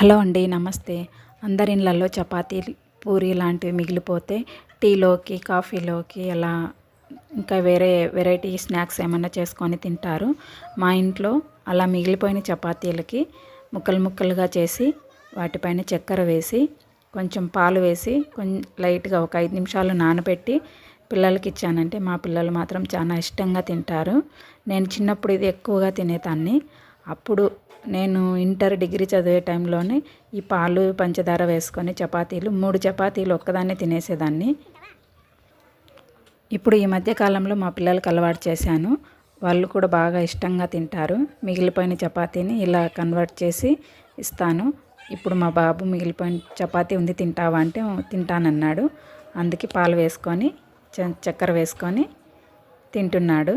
Hello అండి నమస్తే. అందరి ఇళ్ళల్లో చపాతీ పూరి లాంటివి మిగిలిపోతే టీలోకి కాఫీలోకి అలా ఇంకా వేరే వెరైటీ స్నాక్స్ ఏమన్నా చేసుకొని తింటారు. మా ఇంట్లో అలా మిగిలిపోయిన చపాతీలకి ముక్కలు ముక్కలుగా చేసి వాటిపైన చక్కెర వేసి కొంచెం పాలు వేసి కొంచెం లైట్గా ఒక ఐదు నిమిషాలు నానబెట్టి పిల్లలకి ఇచ్చానంటే మా పిల్లలు మాత్రం చాలా ఇష్టంగా తింటారు. నేను చిన్నప్పుడు ఇది ఎక్కువగా తినేదాన్ని. అప్పుడు నేను ఇంటర్ డిగ్రీ చదివే టైంలోనే ఈ పాలు పంచదార వేసుకొని చపాతీలు మూడు చపాతీలు ఒక్కదాన్నే తినేసేదాన్ని. ఇప్పుడు ఈ మధ్యకాలంలో మా పిల్లలకు అలవాటు చేశాను. వాళ్ళు కూడా బాగా ఇష్టంగా తింటారు. మిగిలిపోయిన చపాతీని ఇలా కన్వర్ట్ చేసి ఇస్తాను. ఇప్పుడు మా బాబు మిగిలిపోయిన చపాతీ ఉంది తింటావా అంటే తింటానన్నాడు. అందుకే పాలు వేసుకొని చక్కెర వేసుకొని తింటున్నాడు.